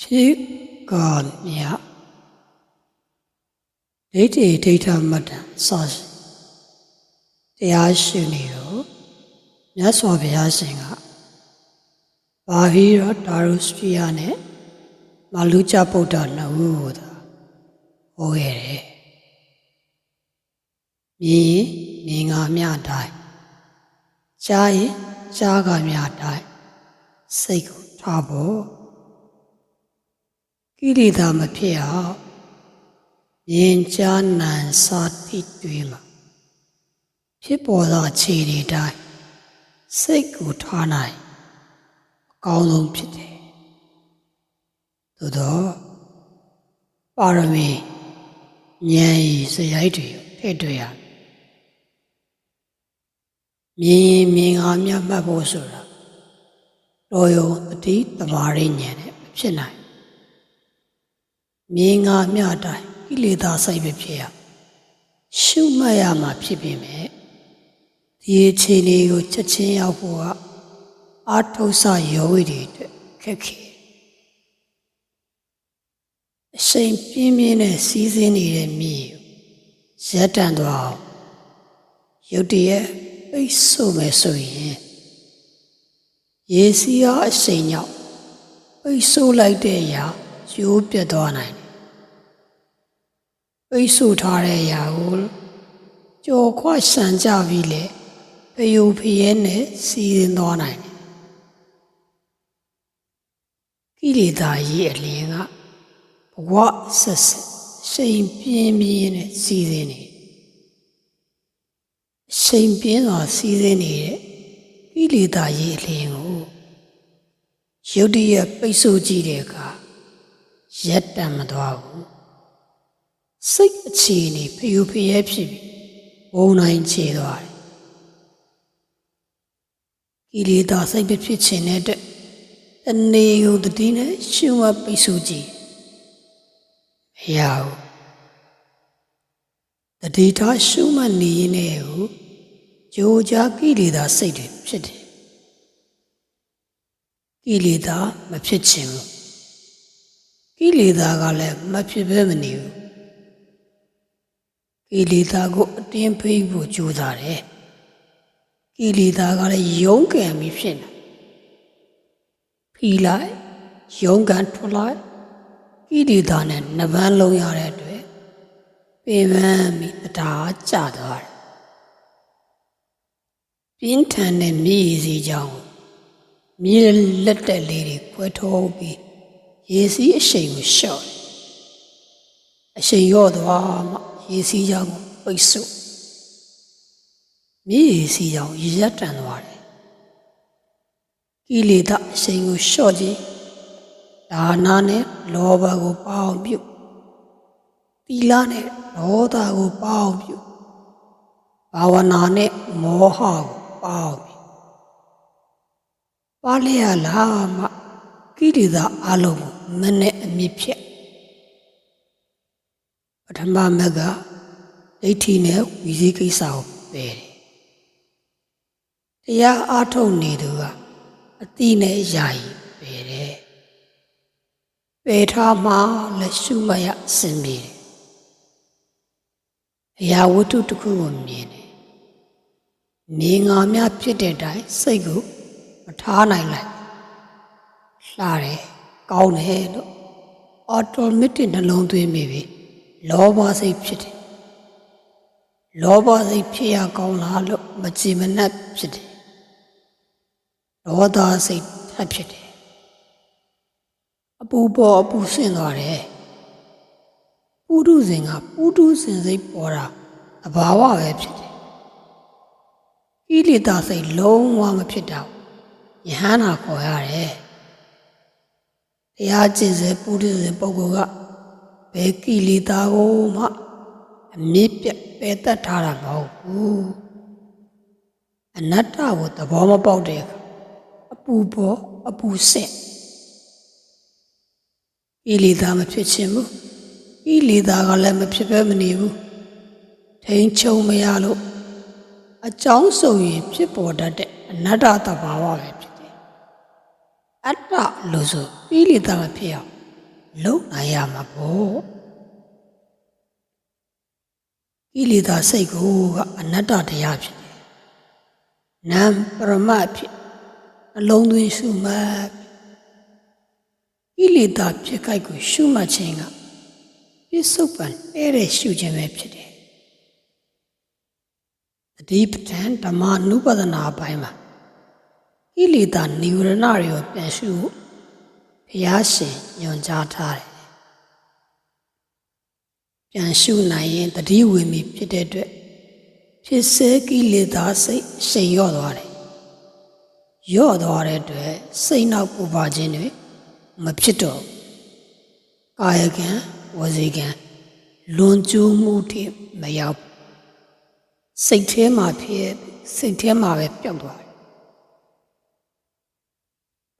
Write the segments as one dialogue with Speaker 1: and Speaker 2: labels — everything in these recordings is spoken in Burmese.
Speaker 1: ဖြစ်ကမြဒိဋ္ဌိဒိဋ္ဌမတ္တစာရှိတရားရှိနေတော့မြတ်စွာဘုရားရှင်ကဘာဟိရတာရုစပိယနဲ့မလူချဗုဒ္ဓနှစ်ဦးကိုသာဟောခဲ့တယ်မြင်ရင်မြင်ငါမြတိုင်းကြားရင်ကြားကမြတိုင်းစိတ်ကိုထားဖို့ ကိလေသာမဖြစ်အောင်မြင်ကြားနံစာတိတွေမှာဖြစ်ပေါ်သောအခြေအနေတိုင်းစိတ်ကိုထားနိုင်အကောင်းဆုံးဖြစ်တယ်သို့တော့ပါရမီဉာဏ်ရည်စရိုက်တွေထည့်တွေ့ရမယ်မြင်ရင်မြင်ငါမြတ်မှတ်ဖို့ဆိုတာတော်ရုံတတိတဘာရဉာဏ်နဲ့မဖြစ်နိုင် မြင်ငါမြတိုင်းကိလေသာစိတ်ပဲဖြစ်ရရှုမှတ်ရမှာဖြစ်ပေမဲ့ဒီအခြေအနေကိုချက်ချင်းရောက်ဖို့ကအာထုဆယောဝိတွေအတွက်ခက်ခဲအရှိန်ပြင်းပြင်းနဲ့စီးဆင်းနေတဲ့မြေကိုရက်တန်သွားအောင်ရုတ်တရက်ပိတ်ဆို့မယ်ဆိုရင်ရေစီးအားအရှိန်ကြောင့်ပိတ်ဆို့လိုက်တဲ့အရာရိုးပြတ်သွားနိုင်တယ် ပိတ်ဆို့ထားတဲ့အရာကိုကြော်ခွဆန်ကြပြီးလေဖယိုဖျဲနဲ့စီးရင်သွားနိုင်တယ်ကိလေသာကြီးအလင်းကဘဝဆက်ဆက်ရှိန်ပြင်းပြင်းနဲ့စီးရင်နေရှိန်ပြင်းစွာစီးရင်နေတဲ့ကိလေသာကြီးအလင်းကိုရုတ်တရက်ပိတ်ဆို့ကြည့်တဲ့အခါရက်တံမသွားဘူး စိတ်အခြေအနေဖျူဖျဲဖြစ်ပြီးဘုံနိုင်ခြေသွားတယ်ကိလေသာစိတ်ပဲဖြစ်ခြင်းနဲ့အတွက်တနေကိုတတိနဲ့ရှုမှတ်ပိတ်ဆို့ကြည့်မရဘူးတတိထားရှုမှတ်နေရင်လည်းကိုကြိုးကြားကိလေသာစိတ်တွေဖြစ်တယ်ကိလေသာမဖြစ်ခြင်းဘူးကိလေသာကလည်းမဖြစ်ဘဲမနေဘူး ကိလေသာကိုအတင်းဖိဖို့ကြိုးစားတယ်ကိလေသာကလည်းယုံကံပြီးဖြစ်နေဖိလိုက်ယုံကံထွက်လိုက်ကိလေသာနဲ့နှပန်းလုံးရတဲ့အတွက်ပင်ပန်းပြီးတရားကျသွားတယ်ပြင်းထန်တဲ့မြေစီကြောင့်မြေလက်တက်လေးတွေခွဲထုတ်ပြီးရေစီးအရှိန်ကိုလျှော့တယ်အရှိန်ရော့သွားမှ ရေစီးကြောင့်ပိတ်ဆို့မြေရေစီးကြောင့်ရက်တန်သွားတယ်ကိလေသာအရှိန်ကိုလျှော့ခြင်းဒါနာနဲ့လောဘကိုပေါအောင်ပြုသီလနဲ့ဒေါသကိုပေါအောင်ပြုဘာဝနာနဲ့မောဟကိုပေါအောင်ပြုပါလျက်လာမှကိလေသာအလုံးကိုမနဲ့အမြင့်ဖြတ် ပထမမကဒိဋ္ဌိနဲ့ဝီဇိကိစ္စကိုပယ်တယ်တရားအားထုတ်နေသူကအတိနဲ့ယာယီပယ်တယ်ပယ်ထားမှလက်ရှုမရအစင်ပြေတယ်အရာဝတ္ထုတစ်ခုကိုမြင်တယ်နေငါများဖြစ်တဲ့အတိုင်းစိတ်ကိုမထားနိုင်လိုက်လှတယ်ကောင်းတယ်လို့အော်တိုမက်တစ်နှလုံးသွင်းမိပြီ လောဘစိတ်ဖြစ်တယ်လောဘစိတ်ဖြစ်ရကောင်းလားလို့မကြည်မနှက်ဖြစ်တယ်ဒေါသစိတ်ထပ်ဖြစ်တယ်အပူပေါ်အပူဆင်းသွားတယ်ပုထုဇဉ်ကပုထုဇဉ်စိတ်ပေါ်တာသဘာဝပဲဖြစ်တယ်ကိလေသာစိတ်လုံးဝမဖြစ်တော့ယဟန္တာခေါ်ရတယ်တရားကျင့်စေပုရိသေပုဂ္ဂိုလ်က ဘယ်ကိလေသာကိုမှအမြင့်ပြတ်ပယ်တတ်ထားတာမဟုတ်ဘူးအနတ္တကိုသဘောမပေါက်တဲ့အခါအပူပေါ်အပူဆက်ကိလေသာမဖြစ်ခြင်းဘူးကိလေသာကလည်းမဖြစ်ပဲမနေဘူးထိန်ချုံမရလို့အကြောင်းဆိုရင်ဖြစ်ပေါ်တတ်တဲ့အနတ္တသဘာဝပဲဖြစ်တယ်အတ္တလို့ဆိုကိလေသာမဖြစ်အောင် လုံနိုင်ရမှာပေါ့ကိလေသာစိတ်ကိုကအနတ္တတရားဖြစ်တယ်။နာမ်ပရမတ်ဖြစ်အလုံးသွင်းရှုမှတ်ကိလေသာဖြစ်ခိုက်ကိုရှုမှတ်ခြင်းကပြစ္ဆုတ်ပံတဲ့တဲ့ရှုခြင်းပဲဖြစ်တယ်။အဓိပ္ပာယ်ဓမ္မနုပဒနာအပိုင်းမှာကိလေသာនិဝရဏတွေကိုပြန်ရှုဖို့ ဘုရားရှင်ညွှန်ကြားထားတယ်။ပြန်ရှုနိုင်ရင်တတိဝေမီဖြစ်တဲ့အတွက်ဖြစ်စေကိလေသာစိတ်ရှိန်ရော့သွားတယ်။ရော့သွားတဲ့အတွက်စိတ်နောက်ပူပါခြင်းတွေမဖြစ်တော့ဘူး။ကာယကံဝစီကံလွန်ကျူးမှုထိမရောက်ဘူးစိတ်ထဲမှာဖြစ်စိတ်ထဲမှာပဲပျောက်သွားတယ်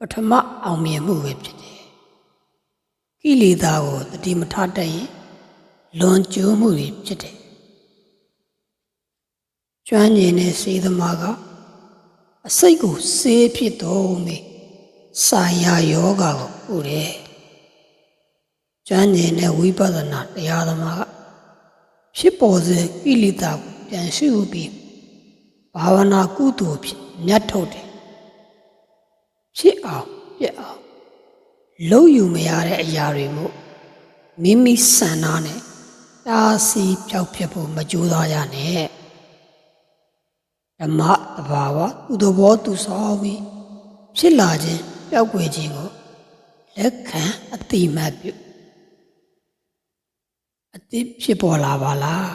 Speaker 1: ပထမအောင်မြင်မှုပဲဖြစ်တယ်ကိလေသာကိုတတိမထတတ်ရင်လွန်ကျူးမှုတွေဖြစ်တယ်ကျွမ်းကျင်တဲ့စေသမားကအစိတ်ကိုစေးဖြစ်တော်မူစာယာယောဂါကိုပူတယ်ကျွမ်းကျင်တဲ့ဝိပဿနာတရားသမားကဖြစ်ပေါ်စေကိလေသာကိုပြန်ရှုပြီးဘာဝနာကုသိုလ်ဖြစ်မြတ်ထုတ်တယ် ဖြစ်အောင်ပြက်အောင်လုံးယူမရတဲ့အရာတွေမို့မိမိစံနာနဲ့တာစီပြောက်ဖြစ်ဖို့မကြိုးစားရနဲ့ဓမ္မတဘာဝသူတော်ဘောသူဆောင်ပြီးဖြစ်လာခြင်းပျောက်ကွယ်ခြင်းကိုလက်ခံအတိမတ်ပြုအတိဖြစ်ပေါ်လာပါလား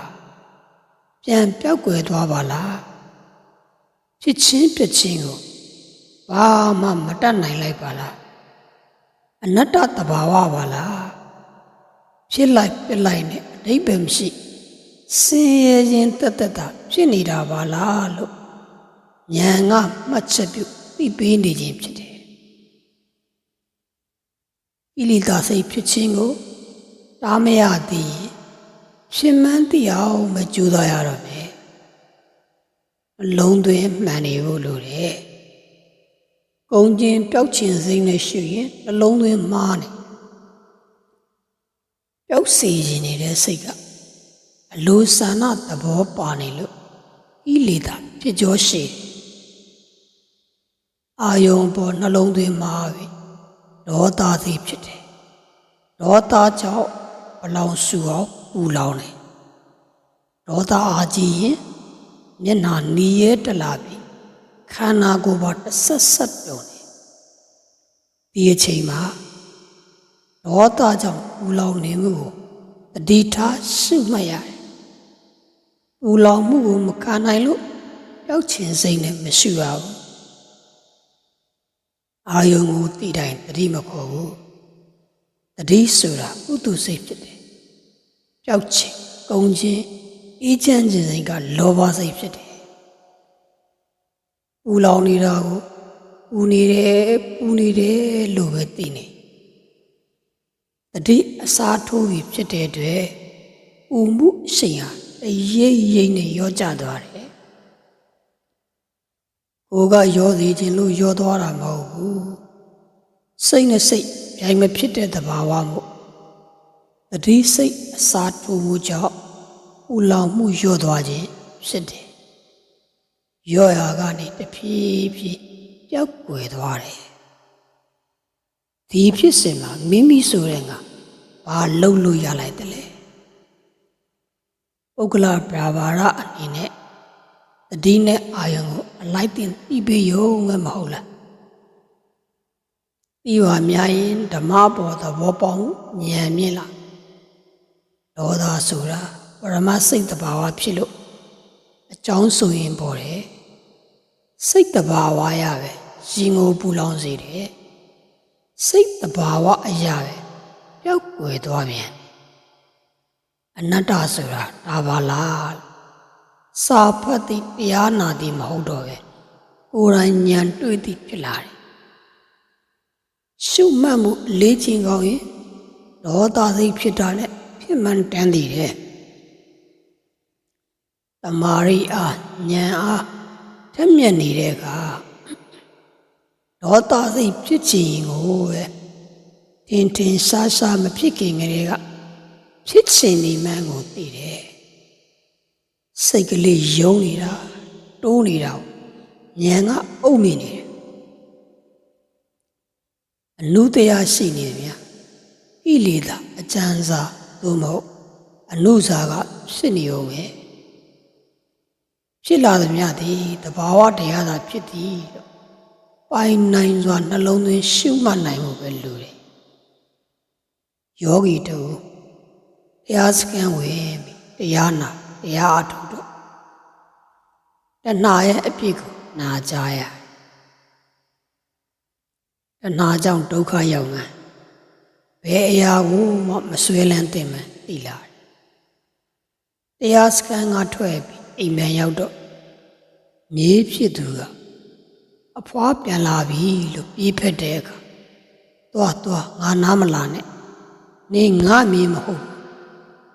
Speaker 1: ပြန်ပျောက်ကွယ်သွားပါလားဖြစ်ချင်းပြချင်းကို ဘာမှမတတ်နိုင်လိုက်ပါလားအနတ္တတဘာဝပါလားဖြစ်လိုက်ပြလိုက်နဲ့အဓိပ္ပာယ်မရှိစင်ရခြင်းတက်တက်တာဖြစ်နေတာပါလားလို့ဉာဏ်ကမှတ်ချက်ပြုသိပေးနေခြင်းဖြစ်တယ်ဣလိတာစိတ်ဖြစ်ခြင်းကိုတားမရသည်ရှင်မန်းသိအောင်မကြိုးစားရတော့မယ်အလုံးသွင်းမှန်နေဖို့လိုတယ် ကုံကျင်ပျောက်ချင်စိမ့်နဲ့ရှိရင်နှလုံးသွင်းမားနေပျောက်စီရင်နေတဲ့စိတ်ကအလိုဆန္ဒသဘောပါနေလို့ဤလေတာဖြစ်ကြောရှိအာယုံပေါ်နှလုံးသွင်းမားပြီဒေါသသည်ဖြစ်တယ်ဒေါသကြောင့်ဘလောင်စုအောင်ပူလောင်တယ်ဒေါသအာကြီးရင်မျက်နာနီးရဲတလာပြီ ခန္ဓာကိုယ်ပေါ်တစ်ဆက်ဆက်ပြုံးတယ်ဒီအချိန်မှာဒေါသကြောင့်ပူလောင်နေမှုကိုတတိထားရှုမှတ်ရတယ်ပူလောင်မှုကိုမခံနိုင်လို့ပျောက်ချင်စိတ်နဲ့မရှိပါဘူးအာယုံကိုတည်တိုင်းတတိမခေါ်ဘူးတတိဆိုတာဥတုစိတ်ဖြစ်တယ်ပျောက်ချင်ကုံခြင်းအေးချမ်းခြင်းစိတ်ကလောဘစိတ်ဖြစ်တယ် ပူလောင်နေတာကိုပူနေတယ်ပူနေတယ်လို့ပဲသိနေတတိအစားထိုးပြီးဖြစ်တဲ့အတွက်ပူမှုရှိန်ဟာတရိပ်ရိပ်နဲ့ရောကျသွားတယ်ကိုကရောသေးခြင်းလို့ရောသွားတာမဟုတ်ဘူးစိတ်နဲ့စိတ်ပြိုင်မဖြစ်တဲ့သဘာဝမို့တတိစိတ်အစားထိုးမှုကြောင့်ပူလောင်မှုရောသွားခြင်းဖြစ်တယ် ရော့ရာကနေတဖြည်းဖြည်းပျောက်ကွယ်သွားတယ်ဒီဖြစ်စဉ်မှာမိမိဆိုတဲ့ငါဘာလှုပ်လို့ရလိုက်တယ်လဲပုဂ္ဂလပြာပါရအနေနဲ့တတိနဲ့အာယုံကိုအလိုက်တင်ပြီးပြီးရုံငယ်မဟုတ်လားပြီးပါများရင်ဓမ္မပေါ်သဘောပေါက်ဉာဏ်မြင့်လာဒေါသဆိုတာပရမစိတ်တဘာဝဖြစ်လို့အကြောင်းဆိုရင်ပေါ်တယ် စိတ်တဘာဝရပဲရင်ကိုပူလောင်စေတယ်စိတ်တဘာဝအရာပဲပျောက်ကွယ်သွားပြန်အနတ္တဆိုတာဒါပါလားစာဖတ်သည်တရားနာသည်မဟုတ်တော့ပဲကိုယ်တိုင်ဉာဏ်တွေ့သည်ဖြစ်လာတယ်ရှုမှတ်မှုလေးချင်းကောင်းရင်ဒေါသစိတ်ဖြစ်တာနဲ့ဖြစ်မှန်တန်းတည်တယ်တမာရီအားဉာဏ်အား ထက်မြက်နေတဲ့ကဒေါသစိတ်ဖြစ်ချင်ကိုပဲတင်တင်ရှားရှားမဖြစ်ခင်ကလေးကဖြစ်ချင်နေမှန်းကိုသိတယ်စိတ်ကလေးယုံနေတာတိုးနေတာကိုဉာဏ်ကအုပ်မိနေတယ်အနုတရားရှိနေတယ်ဗျာဣလေသာအကျဉ်းစာသို့မဟုတ်အနုစာကဖြစ်နေုံပဲ ဖြစ်လာသမျှသည်တဘာဝတရားသာဖြစ်သည်လို့ပိုင်နိုင်စွာနှလုံးသွင်းရှုမှတ်နိုင်ဖို့ပဲလိုတယ်ယောဂီတို့တရားစခန်းဝင်ပြီးတရားနာတရားအထုတော့တဏှာရဲ့အပြစ်ကိုနာကြရတဏှာကြောင့်ဒုက္ခရောက်ငန်းဘယ်အရာကိုမှမဆွဲလန်းသင့်မှန်းသိလာတယ်တရားစခန်းကထွက်ပြီး အိမ်မန်ရောက်တော့မြေးဖြစ်သူကအဖွားပြန်လာပြီလို့ပြေးဖက်တဲ့အခါသွားသွားငါနားမလာနဲ့နေငါမင်းမဟုတ်ဘူး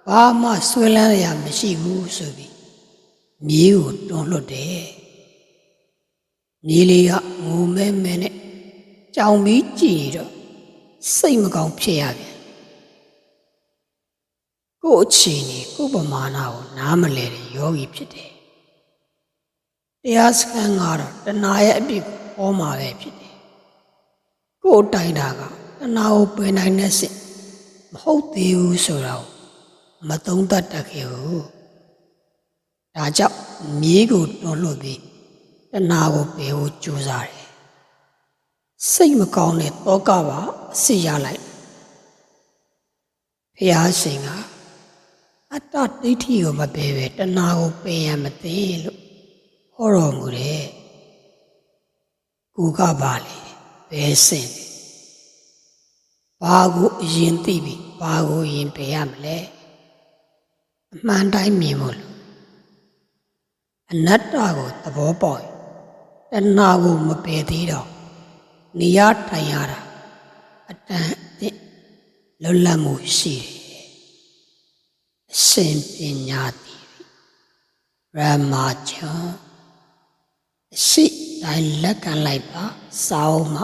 Speaker 1: ဘာမှဆွဲလန်းရမရှိဘူးဆိုပြီးမြေးကိုတွန်းလွတ်တယ်မြေးလေးကငိုမဲမဲနဲ့ကြောင်ပြီးကြည်နေတော့စိတ်မကောင်းဖြစ်ရပြန် ကို့အချီနေကို့ပမာဏကိုနားမလဲတဲ့ယောဂီဖြစ်တယ်တရားစခန်းကတော့တဏှာရဲ့အပြစ်ကိုဟောမှာပဲဖြစ်တယ်ကို့တိုင်တာကတဏှာကိုပယ်နိုင်တဲ့စိတ်မဟုတ်သေးဘူးဆိုတော့မသုံးတတ်တတ်ခဲ့ဘူးဒါကြောင့်မြေးကိုတွန်းလွတ်ပြီးတဏှာကိုပယ်ဖို့ကြိုးစားတယ်စိတ်မကောင်းတဲ့တောကပါအစစ်ရလိုက်ဖះရှင်က အတ္တဒိဋ္ဌိကိုမပယ်ပဲတဏှာကိုပယ်ရမသိလို့ဟောတော်မူတယ်ကိုကပါလေဘယ်စင်လဲဘာကိုအရင်သိပြီဘာကိုအရင်ပယ်ရမလဲအမှန်တိုင်းမြင်မို့လို့အနတ္တကိုသဘောပေါက်ရင်တဏှာကိုမပယ်သေးတော့နေရထိုင်ရတာအတန်အသင့်လွတ်လပ်မှုရှိတယ် အရှင်ပညာတိရမချံအရှိတိုင်းလက်ခံလိုက်ပါစောင်းမ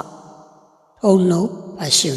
Speaker 1: ထုံနှုတ်ဖတ်ရှု